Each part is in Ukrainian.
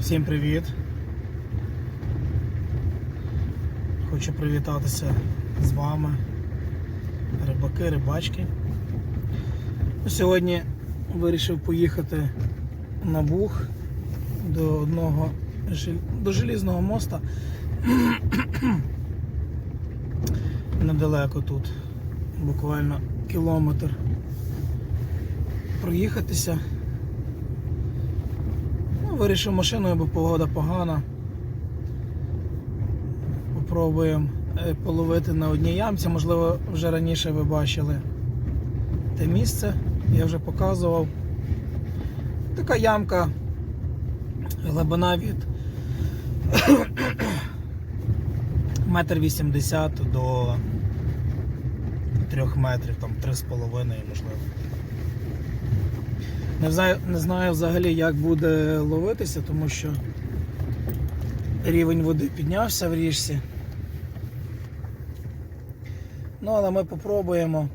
Всім привіт! Хочу привітатися з вами, рибаки, рибачки. Ну, Сьогодні вирішив поїхати на Буг до одного до Желізного моста. Недалеко тут, буквально кілометр проїхатися. Ну, вирішив машиною, бо погода погана. Попробуємо е, половити на одній ямці. Можливо, вже раніше ви бачили те місце, я вже показував. Така ямка, глибина від метр вісімдесят до 3 метрів, там 3,5 можливо. Не не знаю взагалі, як буде ловитися, тому що рівень води піднявся в річці. Ну, але ми попробуємо.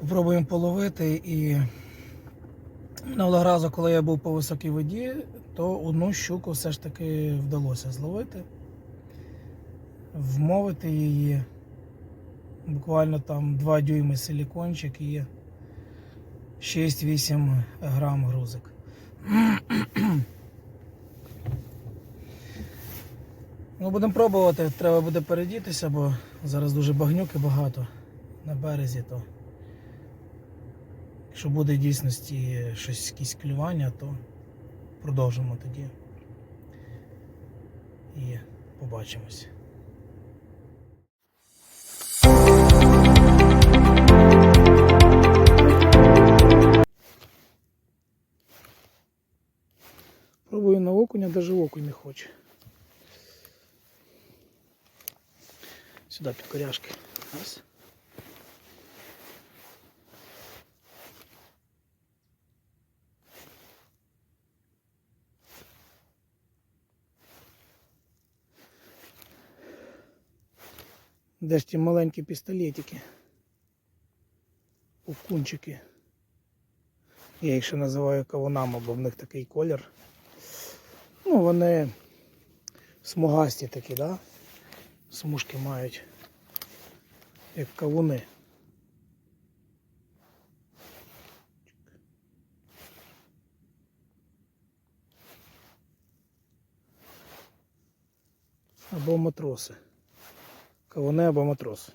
Попробуємо половити і минулого разу, коли я був по високій воді, то одну щуку все ж таки вдалося зловити, вмовити її. Буквально там 2 дюйми силікончик і 6-8 грам грузик. Ну, будемо пробувати, треба буде передітися, бо зараз дуже багнюки багато на березі, то якщо буде дійсності щось якісь клювання, то продовжимо тоді. І побачимось. Окуня, даже окунь не хоче. Сюди під коряшки. Раз. Де ж ті маленькі пістолетики? Окунчики. Я їх ще називаю кавунами, бо в них такий колір. Ну, вони смугасті такі, да? Смужки мають, як кавуни. Або матроси. Кавуни або матроси.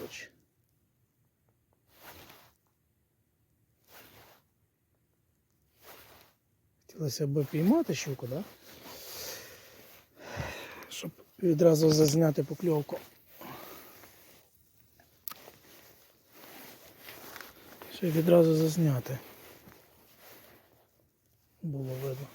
Хоче. Хотілося б піймати щуку, да? Щоб відразу зазняти покльовку. Щоб відразу зазняти. Було видно.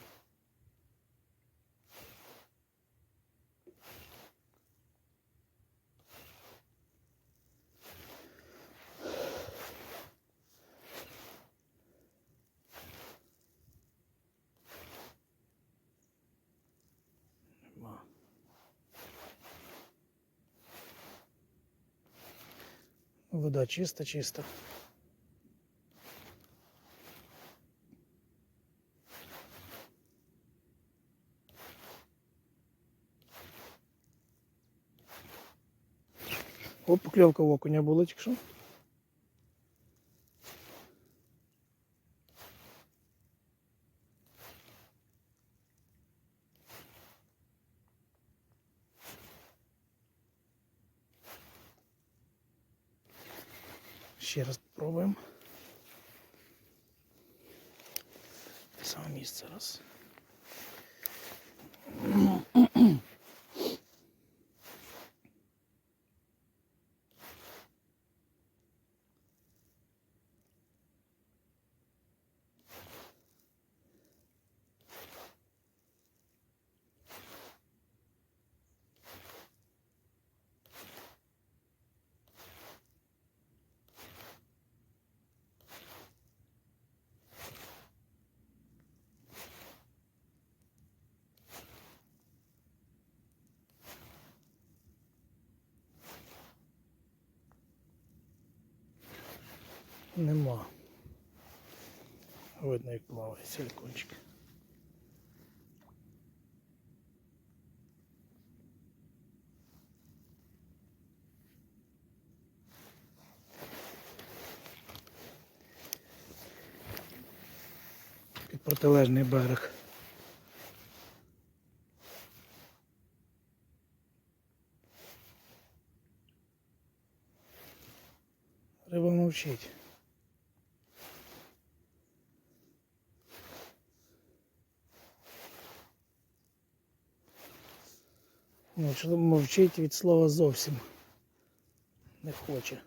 Вода чиста, чиста. Оп, поклевка в окуня була тільки. Ще раз спробуємо. Те Саме місце раз. Нема. Видно, як плаває силікончик. Під протилежний берег. Риба мовчить. Мовчить від слова зовсім не хоче.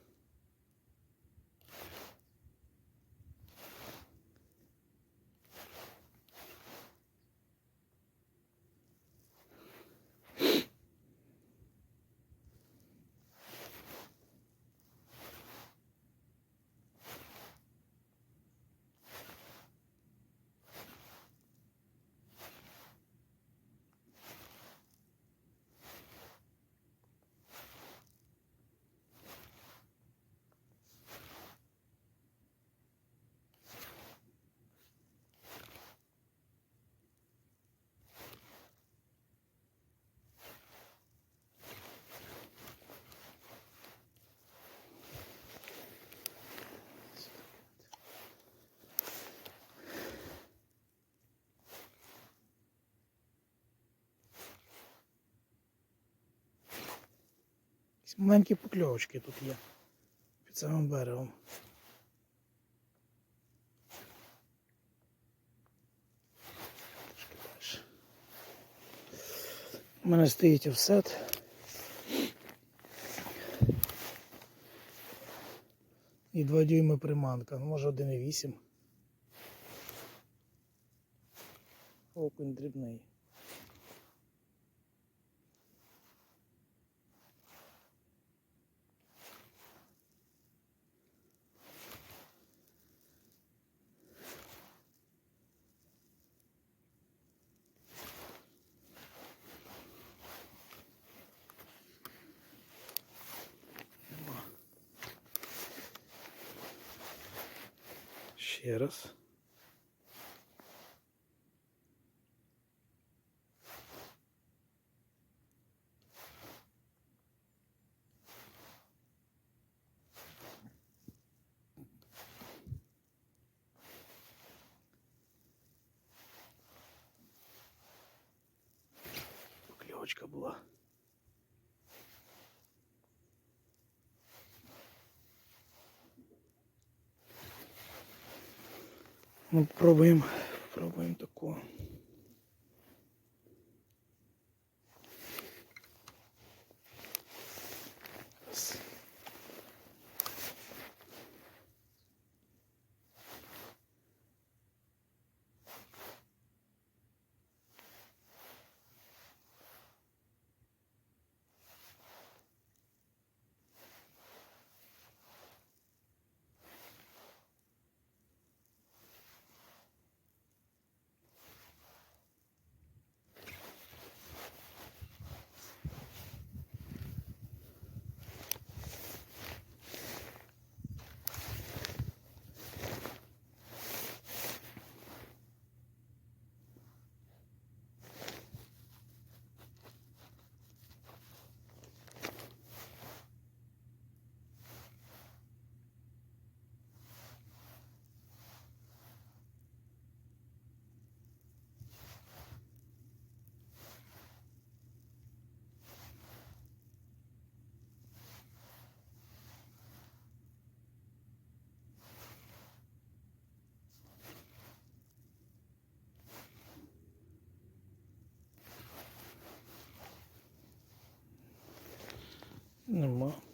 Якісь маленькі покльовочки тут є під самим берегом. У мене стоїть офсет. І 2 дюйми приманка, ну може 1,8. Окунь дрібний. Ще раз. Поклевочка була. Ну, пробуємо, пробуємо таку. Нема. Нема.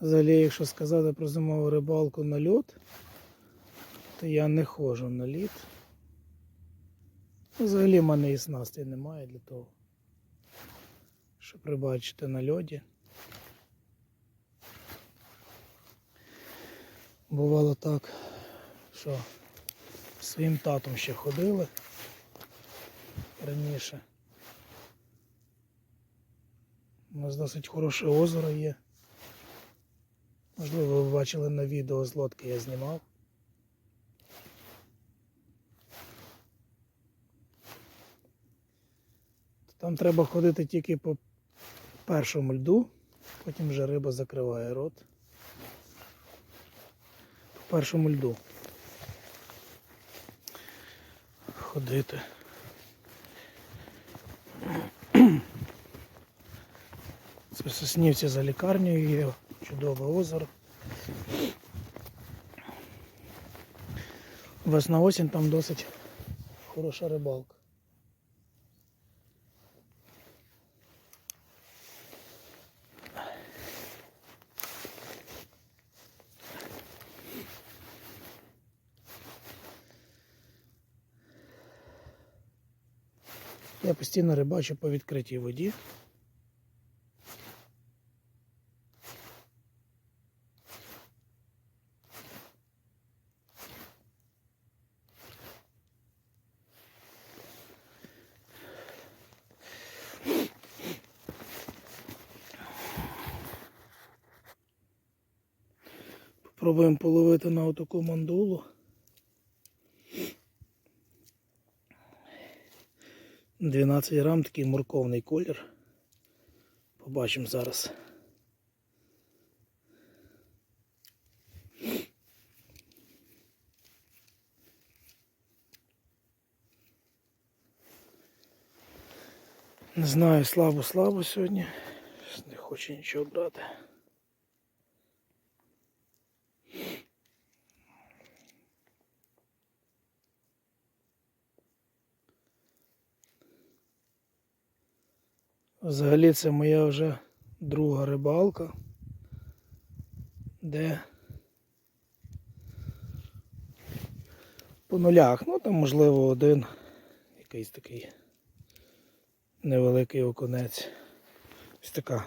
Взагалі, якщо сказати про зимову рибалку на льот, то я не ходжу на лід. Ну, взагалі в мене і снасті немає для того, щоб прибачити на льоді. Бувало так, що своїм татом ще ходили раніше. У нас досить хороше озеро є. Можливо, ви бачили на відео з лодки я знімав. Там треба ходити тільки по першому льду, потім вже риба закриває рот. По першому льду. Ходити. Це Соснівці за лікарнею є чудове озеро. Весна осінь там досить хороша рибалка. Постійно рибачу по відкритій воді. Попробуємо половити на отаку мандулу. Дванадцять грам такий морковний колір. Побачимо зараз. Не знаю, слабо-слабо сьогодні. Не хочу нічого брати. Взагалі це моя вже друга рибалка, де по нулях, ну там можливо один якийсь такий невеликий окунець. Ось така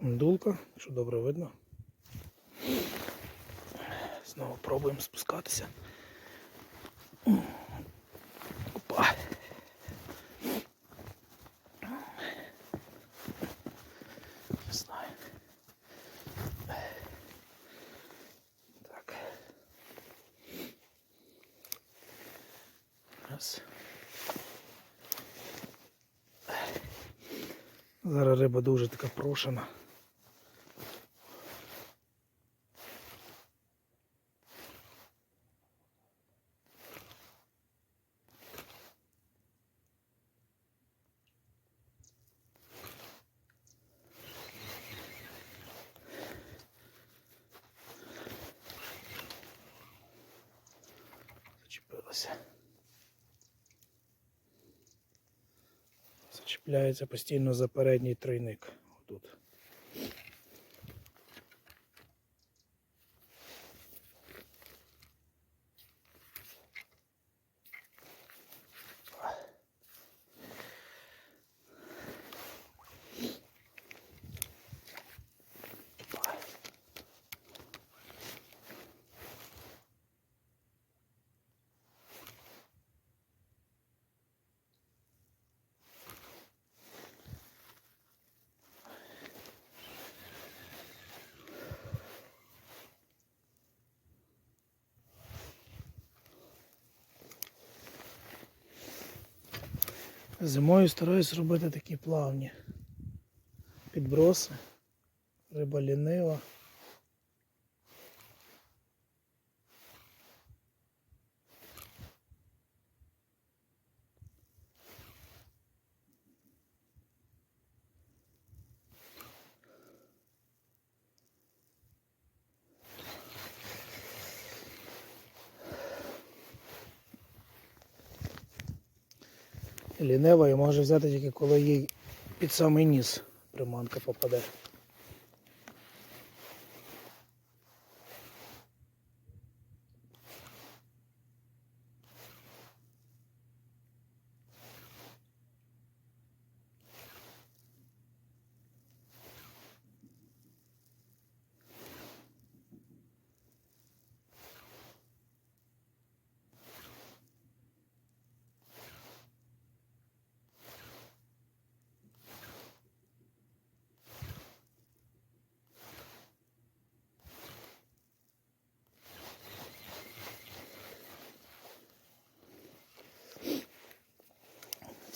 дулка, що добре видно. Знову пробуємо спускатися. Риба дуже така прошена. Зачепилася. Зачіпляється постійно за передній тройник. Отут. Зимою стараюсь робити такі плавні підброси. Риба лінива. Лінива і може взяти тільки коли їй під самий ніс приманка попаде.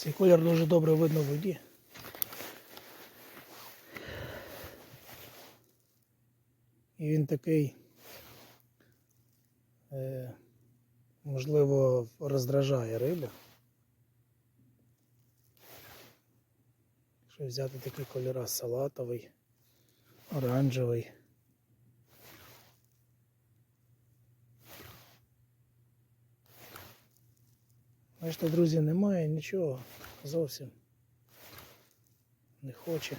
Цей колір дуже добре видно в воді. І він такий, е, можливо, роздражає рибу. Якщо взяти такі кольори салатовий, оранжевий. Бачите, друзі, немає нічого зовсім. Не хоче.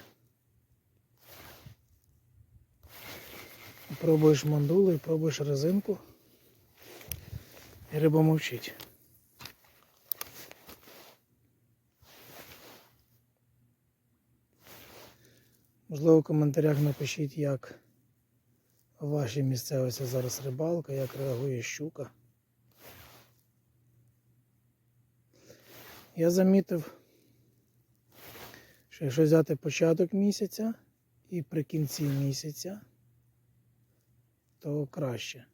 Пробуєш мандулу і пробуєш резинку. І риба мовчить. Можливо, в коментарях напишіть, як вашій місцевості зараз рибалка, як реагує щука. Я замітив, що якщо взяти початок місяця і при кінці місяця, то краще.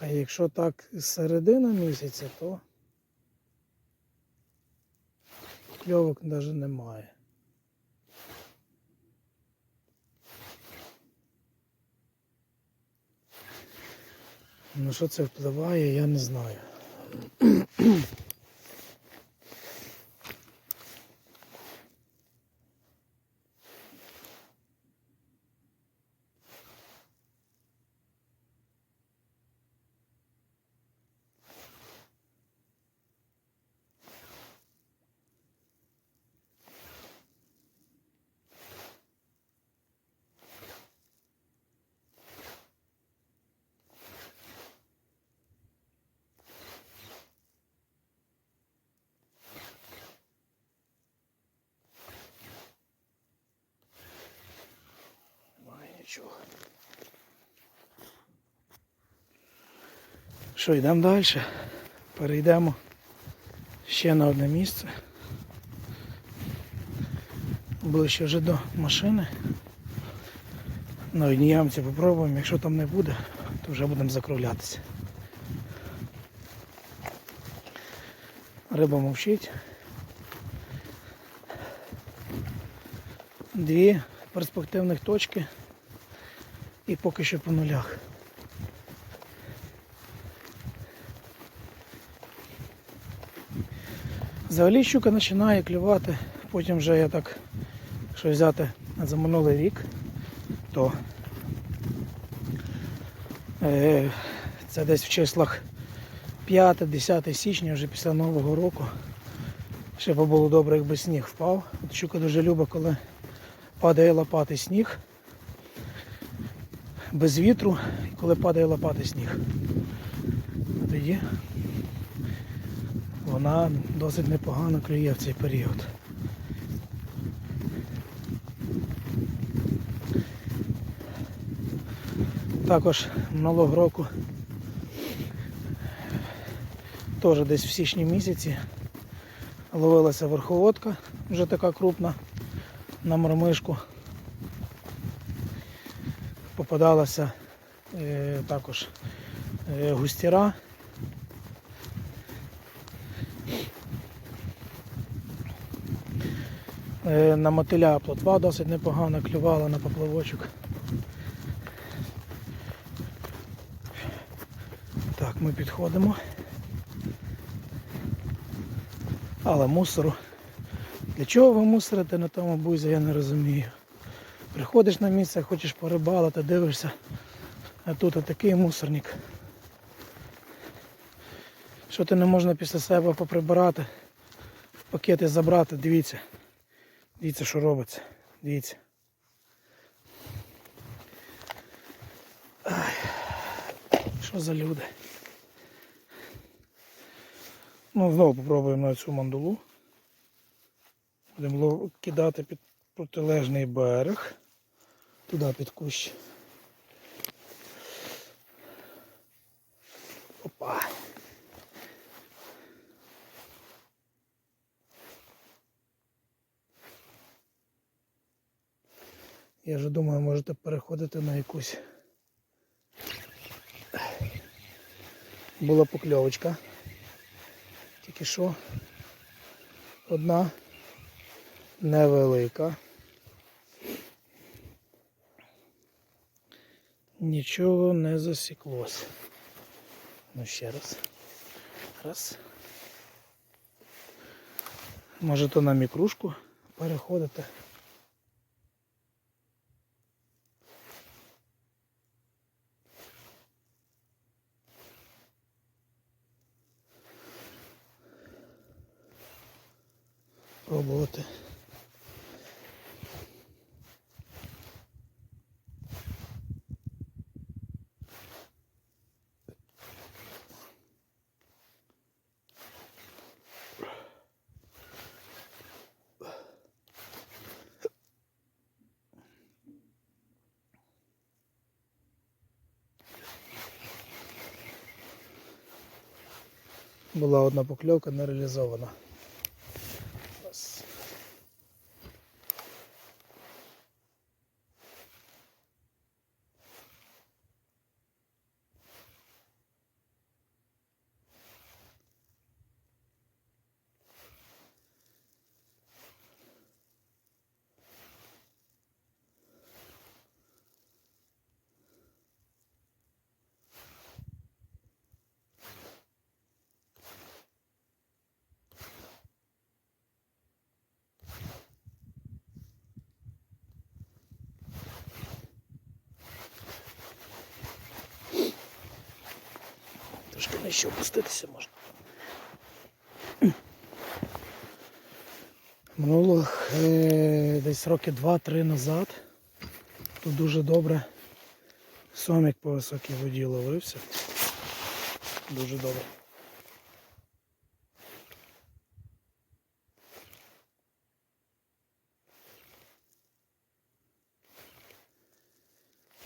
А якщо так з середини місяця, то кльовок навіть немає. На що це впливає, я не знаю. Немає нічого. Що, йдемо далі? Перейдемо ще на одне місце. Ближче вже до машини. На одній ямці попробуємо, якщо там не буде, то вже будемо закруглятися. Риба мовчить. Дві перспективних точки і поки що по нулях. Взагалі щука починає клювати, потім вже я так, що взяти за минулий рік, то е, це десь в числах 5-10 січня, вже після Нового року. Ще б було добре, якби сніг впав. От щука дуже любить, коли падає лопатий сніг. Без вітру, коли падає лопатий сніг. Тоді вона досить непогано клює в цей період. Також минулого року теж десь в січні місяці ловилася верховодка, вже така крупна на мормишку. Попадалася е, також е, густіра. Е, на мотиля плотва досить непогано клювала на поплавочок. Так, ми підходимо. Але мусору. Для чого ви мусорите на тому бузі, я не розумію. Приходиш на місце, хочеш порибалити, дивишся, а тут отакий мусорник. Що ти не можна після себе поприбирати, пакети забрати, дивіться. Дивіться, що робиться. Дивіться. Ай, що за люди? Ну, знову попробуємо на цю мандулу. Будемо кидати під протилежний берег. Туди під кущ. Опа. Я вже думаю, можете переходити на якусь. Була покльовочка. Тільки що одна невелика. Нічого не засіклося. Ну ще раз. Раз. Може то на мікрушку переходити. Пробувати. Була одна покльовка не реалізована. Трошки нижче опуститися можна. Минулих е, десь роки 2-3 назад тут дуже добре сомік по високій воді ловився. Дуже добре.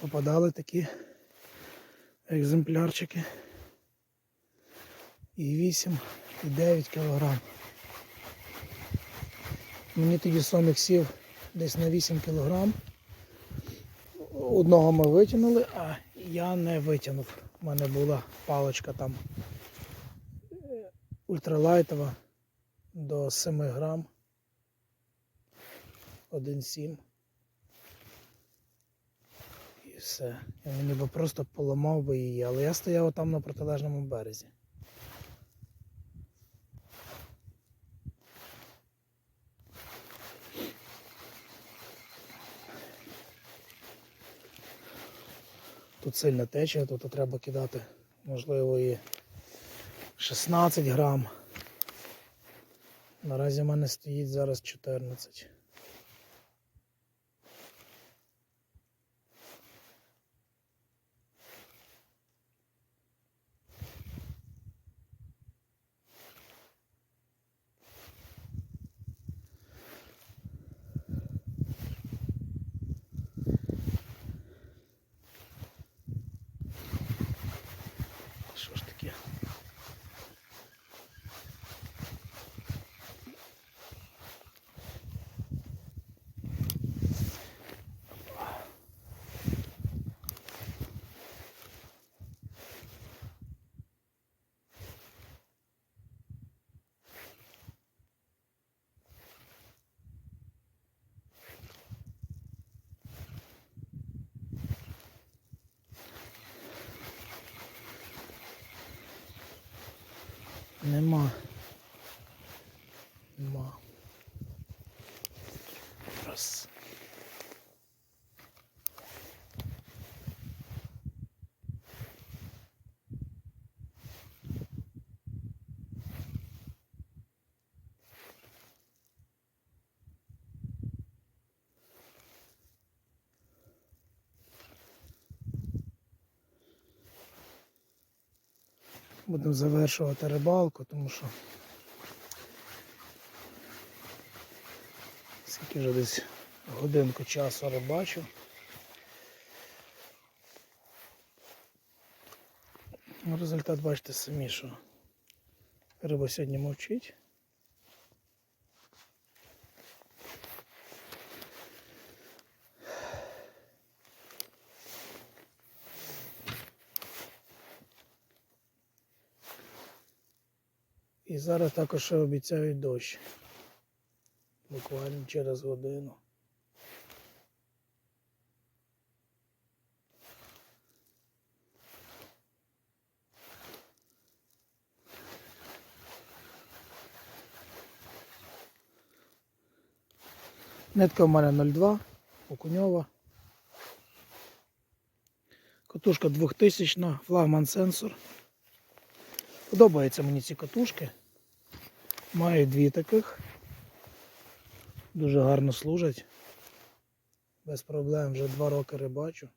Попадали такі екземплярчики і 8, і 9 кілограм. Мені тоді сомік сів десь на 8 кілограм. Одного ми витягнули, а я не витягнув. У мене була паличка там е, ультралайтова до 7 грам. 1,7. І все. Я мені би просто поламав би її, але я стояв там на протилежному березі. Тут сильна течія, тут треба кидати, можливо, і 16 грам. Наразі в мене стоїть зараз 14. Що ж таке? Нема. Нема. Раз. Будемо завершувати рибалку, тому що скільки вже десь годинку часу рибачу. Ну, Результат бачите самі, що риба сьогодні мовчить. І зараз також обіцяють дощ. буквально через годину. Нитка в мене 0,2, окуньова. Катушка 2000, флагман сенсор. Подобаються мені ці катушки. Маю дві таких. Дуже гарно служать. Без проблем вже два роки рибачу.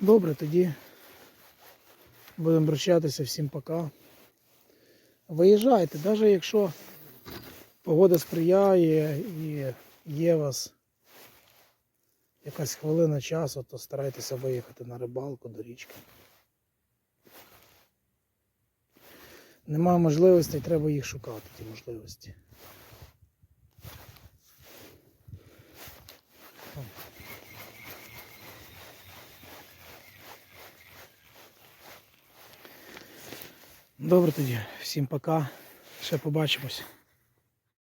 Добре, тоді будемо прощатися. Всім пока. Виїжджайте, навіть якщо погода сприяє і є у вас якась хвилина часу, то старайтеся виїхати на рибалку до річки. Нема можливостей, треба їх шукати, ті можливості. Добре тоді, всім пока. Ще побачимось.